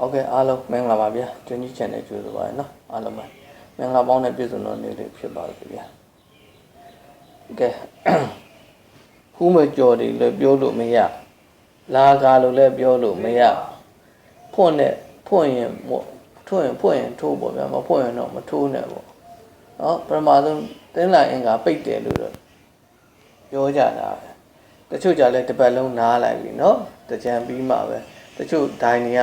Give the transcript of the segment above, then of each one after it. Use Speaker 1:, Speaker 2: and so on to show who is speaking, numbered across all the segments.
Speaker 1: ဟုတ်ကဲ့အားလုံးမင်္ဂလာပါဗျာကျွန်းကြီး channel ကြိုဆိုပါရနော်အားလုံးပဲမင်္ဂလာပေါင်းနဲ့ပြည့်စုံသောနေ့လေးဖြစ်ပါစေဗျာကဲခုမကြော်တယ်လည်းပြောလို့မရလာကားလို့လည်းပြောလို့မရဖွင့်နဲ့ဖွင့်ရင်ပေါ့ထွင့်ရင်ဖွင့်ရင်ထိုးပေါ့ဗျာမဖွင့်ရင်တော့မထိုးနဲ့ပေါ့နော်ပထမဆုံးတင်းလာအင်္ဂါပိတ်တယ်လို့တော့ပြောကြတာပဲတချို့ကြလဲတစ်ပတ်လုံးနားလိုက်ပြီနော်တကြံပြီးမှပဲတချို့ဒိုင်တွေက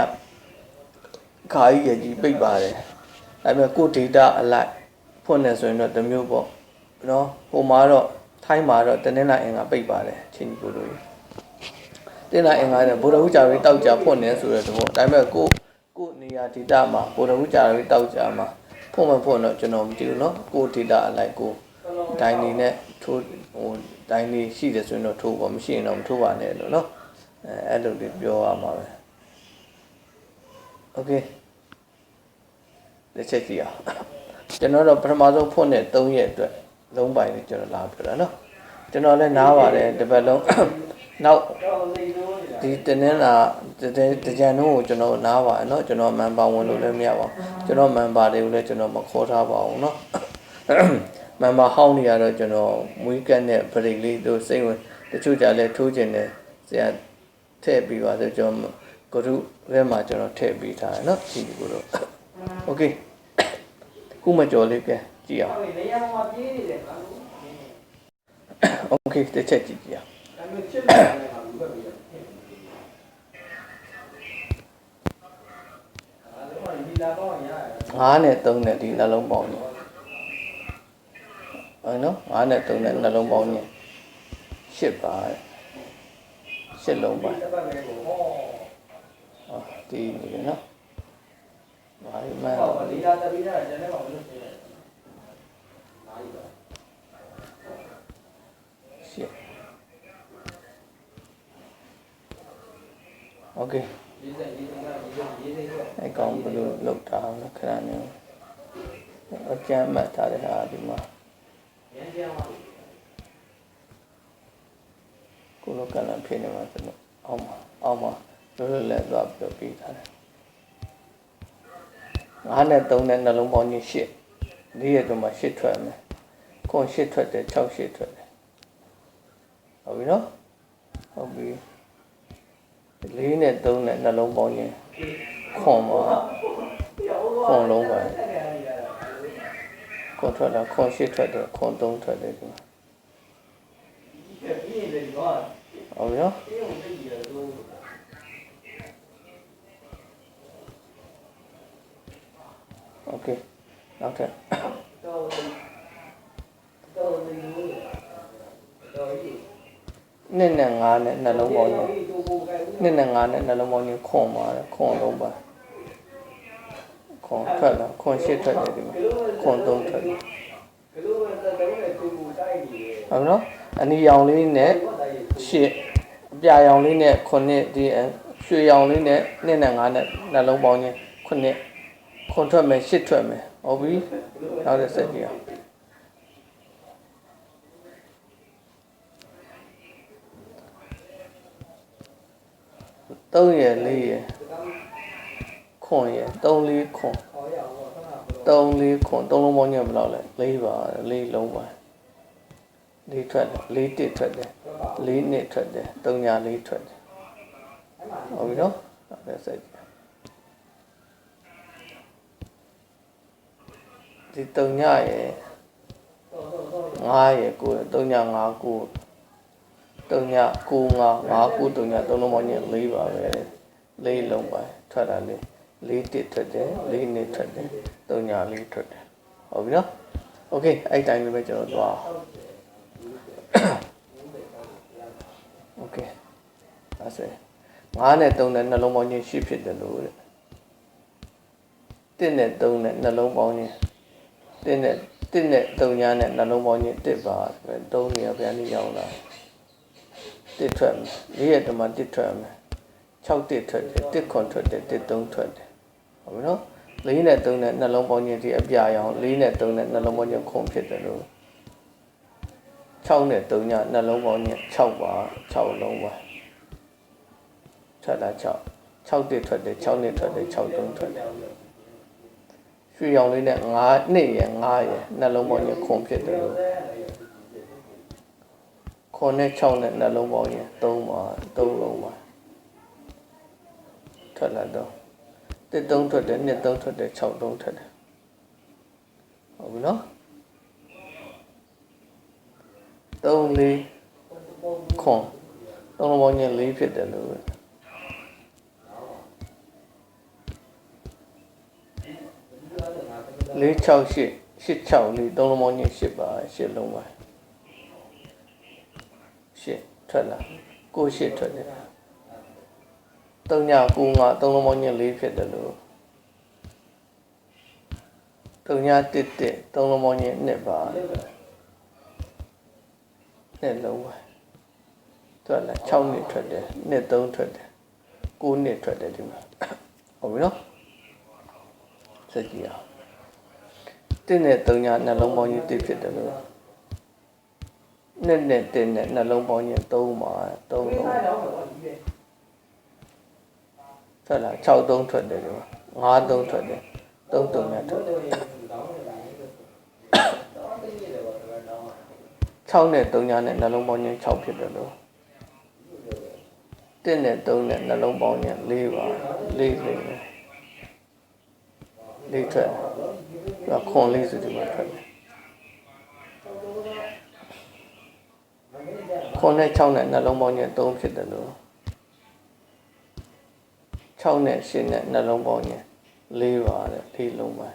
Speaker 1: ခါကြီးရကြီးပိတ်ပါတယ်ဒါပေမဲ့ကို data အလိုက်ဖွင့်နေဆိုရင်တော့တစ်မျိုးပေါ့နော်ဟိုမှာတော့ထိုင်းမှာတော့တနင်္လာအင်္ဂါပိတ်ပါတယ်ချင်းကြီးကိုလို့တင်းလာအင်္ဂါနဲ့ဗုဒ္ဓဟူးကြာပြီးတောက်ကြဖွင့်နေဆိုတဲ့သဘောဒါပေမဲ့ကိုကိုနေရာ data မှာဗုဒ္ဓဟူးကြာပြီးတောက်ကြမှာဖွင့်မဖွင့်တော့ကျွန်တော်မသိဘူးနော်ကို data အလိုက်ကိုဒိုင်းနေနဲ့ထိုးဟိုဒိုင်းနေရှိတယ်ဆိုရင်တော့ထိုးပါမရှိရင်တော့မထိုးပါနဲ့လို့နော်အဲအဲ့လိုလေးပြောရမှာပဲ โอเค လက်ချက်ကြည့်အောင်ကျွန်တော်တော့ပထမဆုံးဖွင့်တဲ့3ရက်အတွက်လုံးပိုင်လေးကျွန်တော်လာပြတာနော်ကျွန်တော်လည်းနားပါတယ်တစ်ပတ်လုံးနောက်ဒီတနင်္လာတကြံတော့ကိုကျွန်တော်နားပါတယ်နော်ကျွန်တော်မန်ပါဝင်လို့လည်းမရပါဘူးကျွန်တော်မန်ပါတွေကိုလည်းကျွန်တော်မခေါ်ထားပါဘူးနော်မန်ပါဟောင်းနေရတော့ကျွန်တော်မွေးကတ်နဲ့ဗရိတ်လေးတို့စိတ်ဝင်တချို့ကြလည်းထိုးကျင်တယ်ဆရာထည့်ပြီးပါဆိုကျွန်တော် ကရုထဲမှာကျွန်တော်ထည့်ပြီးထားတယ်နော်ဒီကိုတော့ โอเคခုမကြော်လေးပြန်ကြည့်အောင်
Speaker 2: နေရာမှာပြေးနေတယ်ကွာ
Speaker 1: โอเคတစ်ချက်ကြည့်ကြည့်အောင်
Speaker 2: ဒါပေမဲ့ချစ်တယ်လည်းဟာလူပဲပြီးတယ်အားလုံးကဒီလာတော့ရတယ်
Speaker 1: 9နဲ့3နဲ့ဒီနှလုံးပေါင်းနေဟုတ်နော်9နဲ့3နဲ့နှလုံးပေါင်းနေ8ပါ8လုံးပါ
Speaker 2: တစ်ပတ်လည်းကိုဟော
Speaker 1: ဟော ဒီနေတယ်နော်ဘာမှမ
Speaker 2: ဟောဒီလာတပီးတာကျန်တဲ့ကောင်မလို့ရှိတယ်နားရီပါ
Speaker 1: ရှစ်โอเค
Speaker 2: ရေးစက်ရေးစက်ကရေးစက်ရေးစက်
Speaker 1: အကောင်ဘယ်လိုလောက်တာလဲခဏနေအကြမ်းမှတ်ထားတဲ့ဟာဒီမှာ
Speaker 2: ရန်ကြောင်ပါ
Speaker 1: ကိုလိုကလန်ဖြစ်နေမှာဆိုတော့အောက်မှာအောက်မှာ လွတ်လွတ်လပ်သွားပြီးတော့ပြီးထားတယ်9နဲ့3နဲ့နှလုံးပေါင်းကြီး8ဒီရက်တော့မှ8ထွက်မယ်ခွန်8ထွက်တယ်6 8ထွက်တယ်ဟုတ်ပြီနော်ဟုတ်ပြီ4နဲ့3နဲ့နှလုံးပေါင်းကြီးခွန်ပါခွန်လုံးပါခွန်ထွက်တာခွန်8ထွက်တယ်ခွန်3ထွက်တယ်ဒီမှာ
Speaker 2: ပြေးနေတယ်ကွာ
Speaker 1: ဟုတ်ပြီနော် โอเคနောက်ထပ်
Speaker 2: တော့တော့နေလို့တော့ဒီ
Speaker 1: နှစ်နဲ့5နဲ့နှလုံးပေါင်းကြီး
Speaker 2: တော့ကိုကဲ
Speaker 1: နှစ်နဲ့5နဲ့နှလုံးပေါင်းကြီးခွန်ပါတယ်ခွန်လုံးပါခွန်ထွက်လာခွန်ရှစ်ထွက်တယ်ဒီမှာခွန်သုံးထွက်တယ်
Speaker 2: ဘယ်လိုလဲတော့တော့လည်းကိုကိုတိုက်နေတယ်
Speaker 1: ဟုတ်ပြီနော်အနီရောင်လေးနဲ့
Speaker 2: ဘာတိုက်ရ
Speaker 1: ရှစ်အပြာရောင်လေးနဲ့ခုနှစ်ဒီအရွှေရောင်လေးနဲ့နှစ်နဲ့5နဲ့နှလုံးပေါင်းကြီးခုနှစ် ခွန်ထွက်မယ်ရှစ်ထွက်မယ်ဟုတ်ပြီနောက်တစ်ဆက်ကြည့်အောင်3ရယ်4ရယ်ခွန်ရယ်3 4ခွန်
Speaker 2: ဟောရအောင်ခဏဘယ်လို
Speaker 1: 3 4ခွန်3လုံးပေါင်းညဘယ်လောက်လဲ4ပါ4လုံးပါ4ထွက်တယ်4တစ်ထွက်တယ်4နှစ်ထွက်တယ်3ညာ4ထွက်တယ်ဟုတ်ပြီနော်အဲ့ဒါစိတ် ဒီ3ညရဲ့9ရဲ့9ရဲ့3ည5 9 3ည9 5 5 9 3ည3လုံးပေါင်းည4ပါပဲ4လုံးပါထွက်တာလေ4တစ်ထွက်တယ်4နှစ်ထွက်တယ်3ည4ထွက်တယ်ဟုတ်ပြီနော်โอเคအဲ့တိုင်းလေးပဲကျွန်တော်သွားအောင် โอเคအဲ့ဆို9နဲ့3နဲ့နှလုံးပေါင်းချင်း10ဖြစ်တယ်လို့တဲ့1နဲ့3နဲ့နှလုံးပေါင်းချင်း 1နဲ့1နဲ့3ညာနဲ့နှလုံးပေါင်းချင်း1ပါပဲ3နေရာပြန်ပြီးရောက်လာ1ထွက်မယ်၄ရက်တမှာ1ထွက်မယ်6တစ်ထွက်တယ်1ခွန်ထွက်တယ်1 3ထွက်တယ်ဟုတ်ပြီနော်၄နဲ့3နဲ့နှလုံးပေါင်းချင်းဒီအပြာရောင်၄နဲ့3နဲ့နှလုံးပေါင်းချင်းခွန်ဖြစ်တယ်လို့6နဲ့3ညနှလုံးပေါင်းချင်း6ပါ6လုံးပါထွက်လာ6 6တစ်ထွက်တယ်6နှစ်ထွက်တယ်6သုံးထွက်တယ် ရွှေရောင်လေးနဲ့9နှစ်ရယ်9ရယ်နှလုံးပေါင်းရင်ခွန်ဖြစ်တယ်လို့ခွန်နဲ့6နဲ့နှလုံးပေါင်းရင်3ပါ3လုံးပါထွက်လာတော့တစ်သုံးထွက်တယ်နှစ်သုံးထွက်တယ်6သုံးထွက်တယ်ဟုတ်ပြီနော်3လေးခွန်သုံးလုံးပေါင်းရင်4ဖြစ်တယ်လို့ လေး6 8 8 6လေးသုံးလုံးပေါင်းရင်8ပါ8လုံးပါ8ထွက်လာ9 8ထွက်တယ်3ည9 5သုံးလုံးပေါင်းရင်4ဖြစ်တယ်လို့3ည1 1သုံးလုံးပေါင်းရင်2ပါ2လုံးပါထွက်လာ6နှစ်ထွက်တယ်နှစ်3ထွက်တယ်9နှစ်ထွက်တယ်ဒီမှာဟုတ်ပြီနော်စက်ကြည့်အောင် တင်းနဲ့3ညနှလုံးပေါင်းရင်1ဖြစ်တယ်လို့နှစ်နဲ့တင်းနဲ့နှလုံးပေါင်းရင်3ပါ3လုံးထွက်လာ6 3ထွက်တယ်ဒီမှာ5 3ထွက်တယ်3 3နဲ့ထွက်တယ်6နဲ့3ညာနဲ့နှလုံးပေါင်းခြင်း6ဖြစ်တယ်လို့1နဲ့3နဲ့နှလုံးပေါင်းခြင်း4ပါ4လိမ့်မယ်4ထွက် တယ်ခွန်လေးစုဒီမှာထွက်တယ်ခွန်နဲ့6နဲ့နှလုံးပေါင်းခြင်း3ဖြစ်တယ်လို့6နဲ့8နဲ့နှလုံးပေါင်းရင်4ပါတဲ့၄လုံးပါ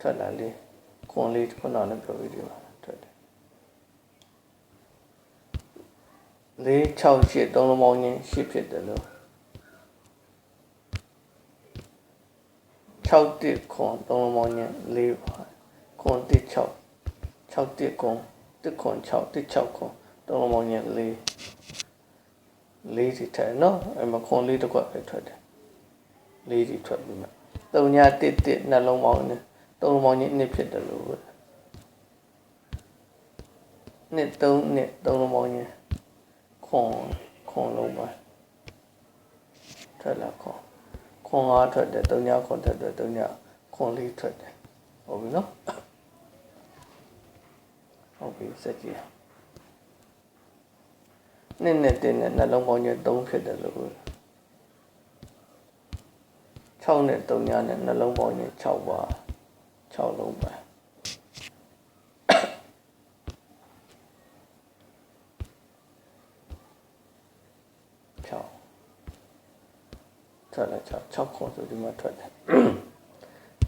Speaker 1: ထွက်လာလေးခွန်လေးခုနကလည်းပြောပြီးဒီမှာထွက်တယ်4 6 8သုံးလုံးပေါင်းရင်8ဖြစ်တယ်လို့ 6တစ်ခွန်သုံးလုံးပေါင်းရင်4ပါခွန်တစ်6 6တစ်ခွန်တစ်ခွန်6တစ်6ခွန်သုံးလုံးပေါင်းရင်4လေးစီထက်နော်အဲ့မှာခွန်လေးတစ်ခွက်ပဲထွက်တယ်လေးစီထွက်ပြီးမှတုံညာတစ်တစ်နှလုံးပေါင်းနဲ့သုံးလုံးပေါင်းကြီးနှစ်ဖြစ်တယ်လို့ပဲနှစ်သုံးနှစ်သုံးလုံးပေါင်းကြီးခွန်ခွန်လုံးပါထွက်လာခွန် ခွန်အားထွက်တယ်တုံညာခွန်ထွက်တယ်တုံညာခွန်လေးထွက်တယ်ဟုတ်ပြီနော်ဟုတ်ပြီစက်ကြည့်အောင်နှစ်နဲ့တင်းနဲ့နှလုံးပေါင်းချင်း3ဖြစ်တယ်လို့6နဲ့3ညနဲ့နှလုံးပေါင်းချင်း6ပါ6လုံးပါ6 ထွက်လာ6 6ခွန်ဆိုဒီမှာထွက်တယ်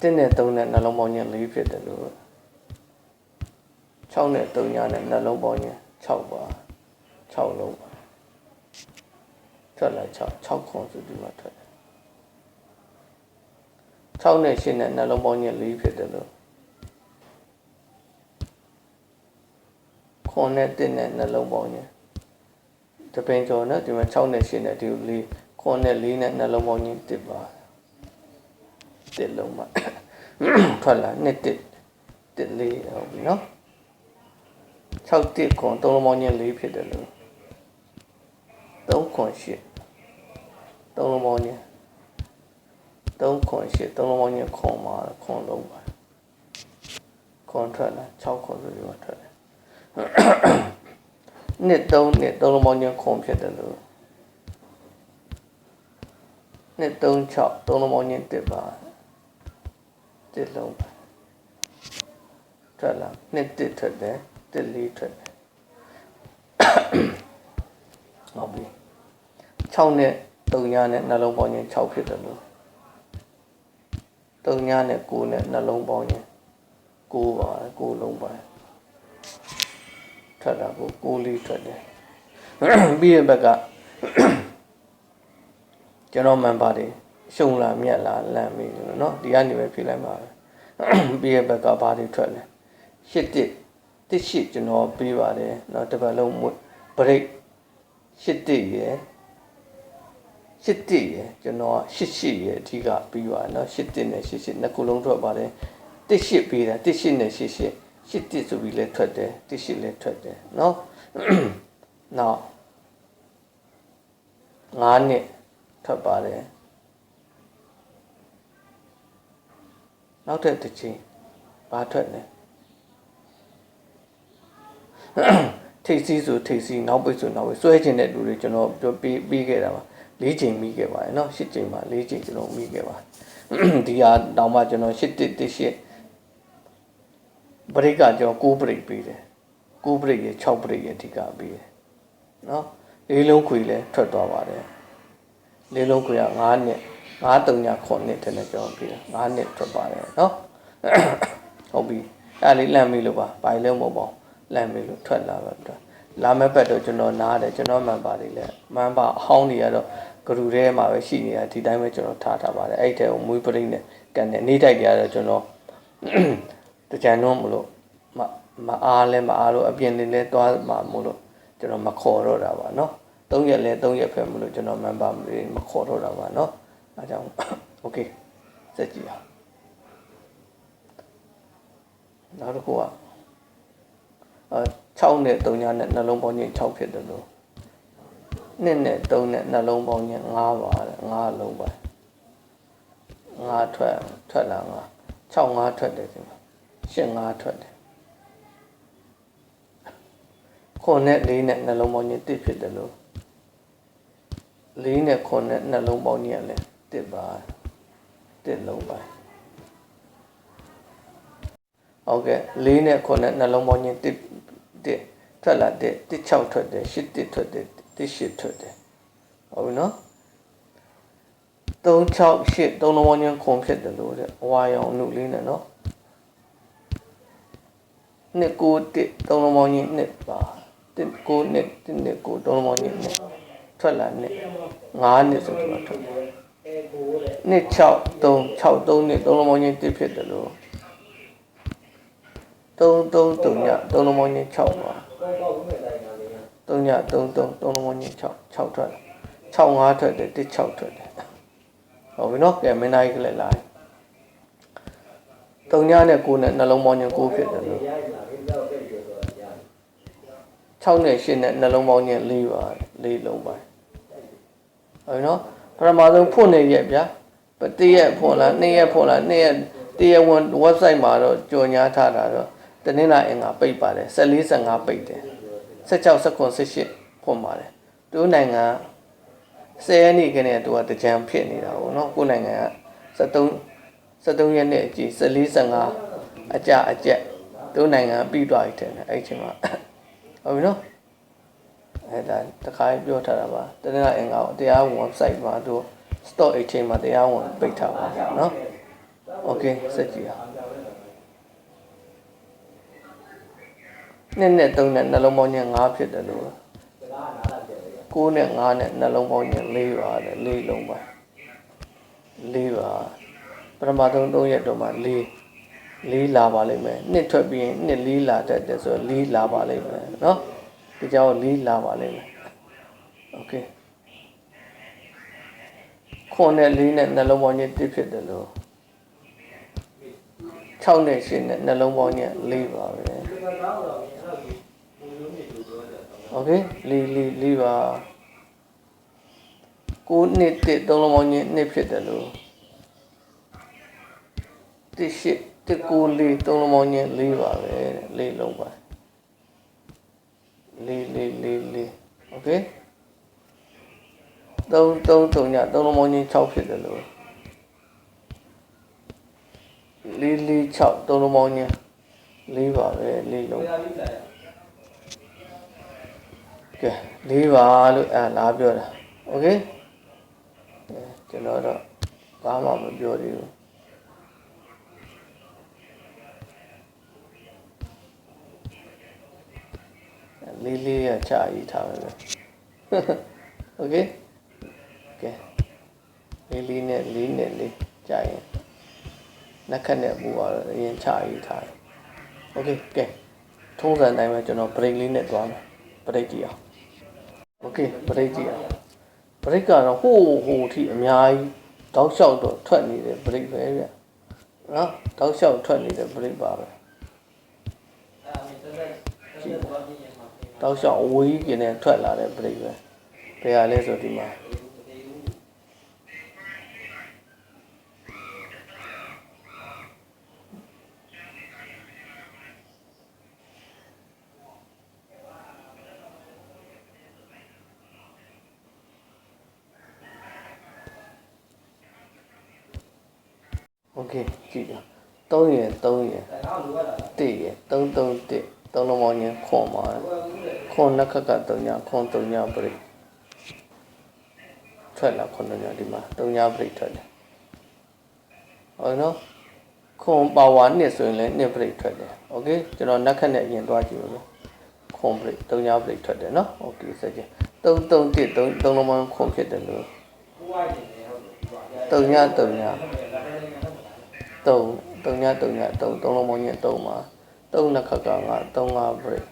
Speaker 1: တင်းနဲ့3နဲ့နှလုံးပေါင်းချင်း4ဖြစ်တယ်လို့6နဲ့3ညနဲ့နှလုံးပေါင်းချင်း6ပါ6လုံးပါထွက်လာ6 6ခွန်ဆိုဒီမှာထွက်တယ်6နဲ့8နဲ့နှလုံးပေါင်းချင်း4ဖြစ်တယ်လို့ခွန်နဲ့1နဲ့နှလုံးပေါင်းချင်းတပင်ကျော်နော်ဒီမှာ6နဲ့8နဲ့ဒီ4 ခွန်နဲ့4နဲ့နှလုံးပေါင်းချင်း1ပါ1လုံးပါထွက်လာ1 1 1 4ဟုတ်ပြီနော်6တစ်ခွန်3လုံးပေါင်းချင်း4ဖြစ်တယ်လို့3ခွန်8 3လုံးပေါင်းချင်း3ခွန်8 3လုံးပေါင်းချင်းခွန်မှာခွန်လုံးပါခွန်ထွက်လာ6ခွန်ဆိုပြီးမှထွက်တယ်နှစ်3နှစ်3လုံးပေါင်းချင်းခွန်ဖြစ်တယ်လို့ နှစ်3 6 3လုံးပေါင်းချင်း1ပါ1လုံးပါထွက်လာနှစ်1ထွက်တယ်1 4ထွက်တယ်ဟုတ်ပြီ6နဲ့3ညနဲ့နှလုံးပေါင်းရင်6ဖြစ်တယ်လို့3ညနဲ့9နဲ့နှလုံးပေါင်းရင်9ပါ9လုံးပါထွက်တာကို9လေးထွက်တယ်ပြီးရင်ဘက်က ကျွန်တော်မှန်ပါတယ်ရှုံလာမြက်လာလမ်းပြီလို့နော်ဒီကနေပဲဖြေလိုက်ပါပဲပြီးရင်ဘက်ကဘာတွေထွက်လဲရှစ်တစ်တစ်ရှစ်ကျွန်တော်ပေးပါတယ်နော်တစ်ပတ်လုံးဘရိတ်ရှစ်တစ်ရယ်ရှစ်တစ်ရယ်ကျွန်တော်ရှစ်ရှစ်ရယ်အဓိကပြီးပါနော်ရှစ်တစ်နဲ့ရှစ်ရှစ်နှစ်ခုလုံးထွက်ပါတယ်တစ်ရှစ်ပေးတာတစ်ရှစ်နဲ့ရှစ်ရှစ်ရှစ်တစ်ဆိုပြီးလဲထွက်တယ်တစ်ရှစ်လဲထွက်တယ်နော်နောက်9နှစ် ထွက်ပါတယ်နောက်ထပ်တစ်ချိန်ဘာထွက်လဲ ထိတ်စီးဆိုထိတ်စီးနောက်ပိတ်ဆိုနောက်ပိတ်စွဲချင်တဲ့လူတွေကျွန်တော်ပြောပြီးပြီးခဲ့တာပါ၄ချိန်ပြီးခဲ့ပါတယ်เนาะ၈ချိန်မှာ၄ချိန်ကျွန်တော်ပြီးခဲ့ပါဒီဟာတောင်မှကျွန်တော်၈တစ်တစ်၈ဘရိတ်ကကျွန်တော်9ဘရိတ်ပြီးတယ်9ဘရိတ်ရ6ဘရိတ်ရအဓိကပြီးတယ်เนาะလေးလုံးခွေလည်းထွက်သွားပါတယ် လေးလုံးကိုရ9နှစ်9တုံညာ9နှစ်တည်းနဲ့ပြောပြတာ9နှစ်ထွက်ပါတယ်နော်ဟုတ်ပြီအဲ့လေးလမ်းပြီလို့ပါဘာလဲမဟုတ်ပါဘူးလမ်းပြီလို့ထွက်လာပါတော့လာမဲ့ဘက်တော့ကျွန်တော်နားတယ်ကျွန်တော်မှန်ပါလေလေမှန်ပါအဟောင်းတွေကတော့ဂရုထဲမှာပဲရှိနေတာဒီတိုင်းပဲကျွန်တော်ထားထားပါတယ်အဲ့ထဲကိုမွေးပရိနဲ့ကန်တယ်နေတိုက်ကြတော့ကျွန်တော်တကြံတော့မလို့မအားလဲမအားလို့အပြင်နေလဲသွားမှာမလို့ကျွန်တော်မခေါ်တော့တာပါနော် ၃ရက်လဲ၃ရက်ဖက်မလို့ကျွန်တော်မှန်ပါမခေါ်တော့တာပါเนาะအဲကြောင့်โอเคစက်ကြည့်အောင်နောက်တစ်ခုကအဲ6နဲ့3ညနဲ့နှလုံးပေါင်းချင်း6ဖြစ်တယ်လို့နှစ်နဲ့3နဲ့နှလုံးပေါင်းချင်း5ပါတယ်5လုံးပါ5ထွက်ထွက်လာ5 6 5ထွက်တယ်ဒီမှာ8 5ထွက်တယ်ခုနဲ့4နဲ့နှလုံးပေါင်းချင်း1ဖြစ်တယ်လို့ 4နဲ့9နဲ့နှလုံးပေါင်းချင်းလည်း1ပါ1လုံးပါဟုတ်ကဲ့၄နဲ့9နဲ့နှလုံးပေါင်းချင်း1 1ထွက်လာတဲ့1 6ထွက်တယ်8 1ထွက်တယ်1 8ထွက်တယ်ဟုတ်ပြီနော်3 6 8သုံးလုံးပေါင်းချင်းခုံဖြစ်တယ်လို့တဲ့အဝါရောင်အနုလေးနဲ့နော်နှစ်9 1သုံးလုံးပေါင်းချင်းနှစ်ပါ1 9နှစ်1နှစ်9သုံးလုံးပေါင်းချင်းနှစ် ထွက်လာနှစ်9နှစ်ဆိုတော့ထွက်တယ်
Speaker 2: အဲကိုလေ
Speaker 1: နှစ်6 3 6 3နှစ်သုံးလုံးပေါင်းချင်း1ဖြစ်တယ်လို့3 3 3ညသုံးလုံးပေါင်းချင်း6ပါ
Speaker 2: ကောင်းကောင်းမဲ့တိုင်းပါလေ
Speaker 1: 3ည3 3 3လုံးပေါင်းချင်း6 6ထွက်6 5ထွက်တယ်1 6ထွက်တယ်ဟုတ်ပြီနော်ကဲမင်းသားကြီးကလည်းလာ3ညနဲ့9နဲ့နှလုံးပေါင်းချင်း9ဖြစ်တယ်လို့
Speaker 2: ရရလာပြီးတော့ပြည့်ပြောတော့ရ
Speaker 1: 6နဲ့8နဲ့နှလုံးပေါင်းချင်း4ပါ4 လုံးပါဟုတ်ပြီနော်ပထမဆုံးဖွင့်နေရက်ဗျာပတိရက်ဖွင့်လား2ရက်ဖွင့်လား2ရက်တရားဝင် website မှာတော့ကြော်ညာထားတာတော့တနင်္လာအင်္ဂါပိတ်ပါတယ်14 15ပိတ်တယ်16 19 18ဖွင့်ပါတယ်သူနိုင်ငံ10ရက်နေ့ကနေသူကတကြံဖြစ်နေတာပေါ့နော်ကိုယ်နိုင်ငံက73 73ရက်နေ့အကြည့်14 15အကြအကျက်သူနိုင်ငံပြီးသွားပြီတဲ့အဲ့ဒီချိန်မှာဟုတ်ပြီနော် အဲ့ဒါတခါပြောထားတာပါတနင်္လာအင်္ဂါကိုတရားဝင် website မှာသူ stock exchange မှာတရားဝင်ပိတ်ထားပါနော် okay စက်ကြည့်အောင်နှစ်နဲ့သုံးနဲ့နှလုံးပေါင်းချင်း5ဖြစ်တယ်လို့
Speaker 2: စကားနားလာတယ်လေ
Speaker 1: 9နဲ့5နဲ့နှလုံးပေါင်းချင်း4ပါတယ်4လုံးပါ4ပါပထမဆုံး3ရက်တော့မှ4 4လာပါလိမ့်မယ်နှစ်ထွက်ပြီးရင်နှစ်4လာတတ်တယ်ဆိုတော့4လာပါလိမ့်မယ်เนาะ ဒီကြောင်4လာပါလိမ့်မယ် okay ခွန်နဲ့4နဲ့နှလုံးပေါင်းချင်း1ဖြစ်တယ်လို့6နဲ့8နဲ့နှလုံးပေါင်းချင်း4ပါပဲ
Speaker 2: ဒီကကောင်းတော့အဲ့လိုပုံလုံးတွေတူတော့တယ်
Speaker 1: โอเค4 4 4ပါ9နှစ်1သုံးလုံးပေါင်းချင်း2ဖြစ်တယ်လို့1 8 1 9 4သုံးလုံးပေါင်းချင်း4ပါပဲတဲ့4လုံးပါ 4 4 4 4โอเค3 3 3ညသုံးလုံးပေါင်းချင်း6ဖြစ်တယ်လို့4 4 6သုံးလုံးပေါင်းချင်း4ပါပဲ4လုံး
Speaker 2: ဘယ်လိုလဲ
Speaker 1: ကဲလေးပါလို့အဲလာပြောတာโอเคအဲကျွန်တော်တော့ဘာမှမပြောသေးဘူး လေးလေးရချာရေးထားပဲပဲโอเคကဲလေးလေးနဲ့လေးနဲ့လေးကြာရင်နှက်ခတ်နဲ့ပူပါတော့အရင်ချရေးထားတယ်โอเคကဲထုံးစံတိုင်းပဲကျွန်တော် break လေးနဲ့သွားမယ် break ကြည့်အောင် โอเคဘရိတ်ကြည့်အောင်ဘရိတ်ကတော့ဟိုးဟိုးထိအများကြီးတောက်လျှောက်တော့ထွက်နေတဲ့ဘရိတ်ပဲဗျနော်တောက်လျှောက်ထွက်နေတဲ့ဘရိတ်ပါပဲ
Speaker 2: အဲ့ဒါမျိုးတက်တက် တောက်
Speaker 1: လျှောက်အဝေးကြီးကနေထွက်လာတဲ့ပရိပဲဘယ်ဟာလဲဆိုဒီမှာโอเคကြည့်ကြ3ရယ်3ရယ်
Speaker 2: တေရ
Speaker 1: ယ်3 3 1 3လုံးပေါင်းရင်ခွန်ပါ
Speaker 2: တယ်
Speaker 1: ခွန်နှစ်ခက်က3ညခွန်3ညပရိထွက်လာခွန်3ညဒီမှာ3ညပရိထွက်တယ်ဟုတ်နော်ခွန်ပါဝါနှစ်ဆိုရင်လည်းနှစ်ပရိထွက်တယ်โอเคကျွန်တော်နှစ်ခက်နဲ့အရင်သွားကြည့်ပါမယ်ခွန်ပရိ3ညပရိထွက်တယ်နော်โอเคဆက်ကြည့်3 3 1 3 3လုံးပေါင်းခွန်ဖြစ်တယ်လို့
Speaker 2: ကိုဝိုင်းနေတယ်ဟုတ်တယ်
Speaker 1: 3ည3ည 3 3ည3ည3 3လုံးပေါင်းချင်း3မှာ3နှစ်ခက်က9 3 5 break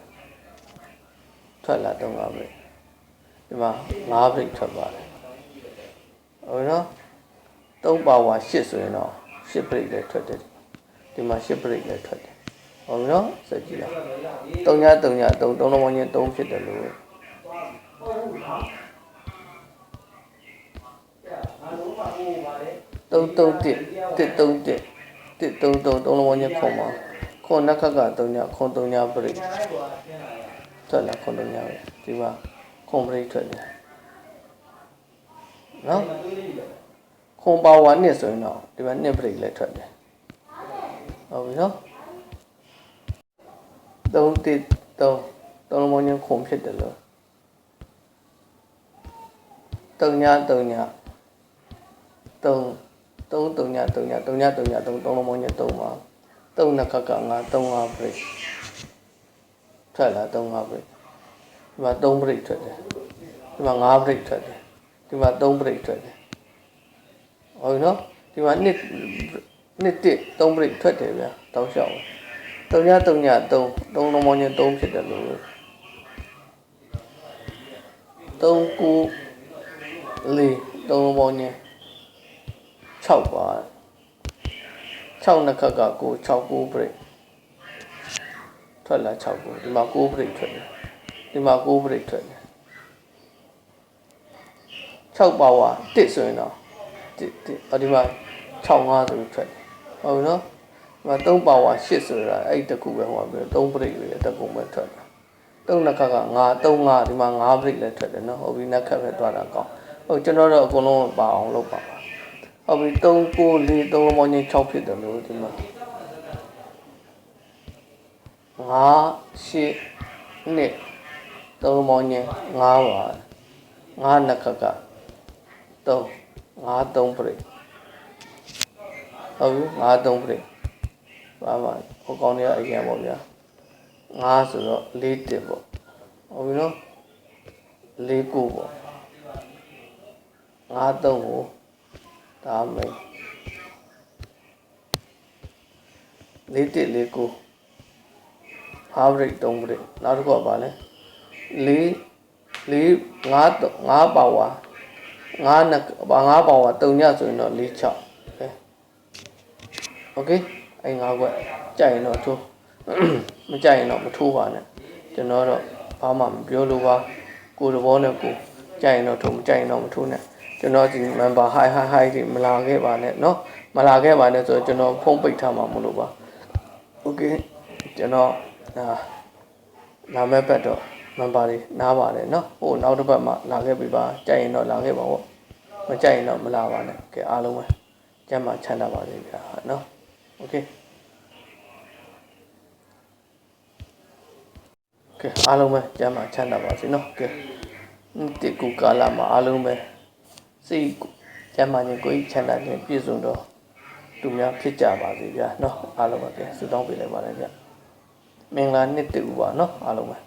Speaker 1: ထွက်လာ3 5 break ဒီမှာ5 break ထွက်ပါတယ်ဟုတ်နော်3ပါဝါ8ဆိုရင်တော့10 break လည်းထွက်တယ်ဒီမှာ10 break လည်းထွက်တယ်ဟုတ်နော်စက်ကြည့်လား3ည3ည3 3လုံးပေါင်းချင်း3ဖြစ်တယ်လို့
Speaker 2: ဟုတ်ဘူးလားအားလုံးပါကိုပါလေ
Speaker 1: 3 3 1 1 3 1 1 3 3 3လုံးပေါင်းချင်းခုံပါ ခုံနှစ်ခက်က3ညခုံ3ည break
Speaker 2: ညာလိုက်ကွာရှင်းလာရ
Speaker 1: ထွက်လာခွန်တုံးရပဲဒီမှာခွန်ပရိတ်ထွက်တယ်နော်
Speaker 2: မတွေးလေးတယ်
Speaker 1: ခွန်ပါဝါနှစ်ဆိုရင်တော့ဒီမှာနှစ်ပရိတ်လည်းထွက်တယ်ဟုတ်ပြီနော်သုံးတစ်သုံးသုံးလုံးပေါင်းချင်းခွန်ဖြစ်တယ်လို့တုံညတုံညသုံးသုံးတုံညတုံညတုံညတုံညသုံးသုံးလုံးပေါင်းချင်းသုံးပါ သုံးနှစ်ခက်ကငါသုံးငါပရိတ်ထွက်လာသုံးငါပရိတ်ဒီမှာ3 break ထွက်တယ်ဒီမှာ5 break ထွက်တယ်ဒီမှာ3 break ထွက်တယ်ဟုတ်နော်ဒီမှာနှစ်နှစ်တစ်3 break ထွက်တယ်ဗျာတောက်လျှောက်3ည3ည3 3လုံးပေါင်းချင်း3ဖြစ်တယ်လို့3 9 4 3လုံးပေါင်းချင်း6ပါ 6နှစ်ခက်က9 6 9 break ထွက်လာ6ကိုဒီမှာ9 break ထွက်တယ်ဒီမှာ9 break ထွက်တယ်6ပါဝါ1ဆိုရင်တော့1 1အော်ဒီမှာ6 5ဆိုပြီးထွက်တယ်ဟုတ်ပြီနော်ဒီမှာ3ပါဝါ8ဆိုတာအဲ့ဒီတစ်ခုပဲဟိုပါပြီး3 break တွေတစ်ခုပဲထွက်တာ3နှစ်ခါက9 3 5ဒီမှာ5 break လည်းထွက်တယ်နော်ဟုတ်ပြီနှစ်ခါပဲသွားတာကောင်းဟုတ်ကျွန်တော်တို့အကုန်လုံးပါအောင်လုပ်ပါပါ ဟုတ်ပြီ3 9 4 3လုံးပေါင်းချင်း6ဖြစ်တယ်လို့ဒီမှာ5 8နှစ်သုံးမောင်းချင်း၅ပါ၅နှစ်ခက်က3 5 3ပြိဟုတ်ပြီ5 3ပြိပါပါဟိုကောင်းနေရအရင်ပေါ့ဗျာ5ဆိုတော့4တစ်ပေါ့ဟုတ်ပြီနော်4 9ပေါ့5 3ကို ဒါမယ်4တစ်4 9 half break 3 break နောက်တစ်ခုကပါလဲ လေးလေးငါးငါးပါဝါငါးနှစ်ပါငါးပါဝါတုံညဆိုရင်တော့၄6ပဲโอเคအဲ့ငါးခွက်ကြိုက်ရင်တော့ထိုးမကြိုက်ရင်တော့မထိုးပါနဲ့ကျွန်တော်တော့ဘာမှမပြောလို့ပါကိုယ်တဘောနဲ့ကိုယ်ကြိုက်ရင်တော့ထိုးမကြိုက်ရင်တော့မထိုးနဲ့ ကျွန်တော်ဒီ member hi hi hi ဒီမလာခဲ့ပါနဲ့เนาะမလာခဲ့ပါနဲ့ဆိုတော့ကျွန်တော်ဖုန်းပိတ်ထားမှာမလို့ပါโอเคကျွန်တော်ဒါနာမည်ပတ်တော့ မန်ပါတွေနားပါတယ်เนาะဟိုနောက်တစ်ပတ်မှလာခဲ့ပြီပါကြိုက်ရင်တော့လာခဲ့ပါပေါ့မကြိုက်ရင်တော့မလာပါနဲ့ကဲအားလုံးပဲကျမ်းမှာချမ်းသာပါစေဗျာเนาะโอเคကဲအားလုံးပဲကျမ်းမှာချမ်းသာပါစေเนาะကဲတိကူကာလမှာအားလုံးပဲ စိတ်ကျမ်းမာခြင်းကိုယ်ချမ်းသာခြင်းပြည့်စုံတော့သူများဖြစ်ကြပါစေဗျာเนาะအားလုံးပဲကဲဆုတောင်းပေးလိုက်ပါရစေဗျာမင်္ဂလာနှစ်တူပါเนาะအားလုံးပဲ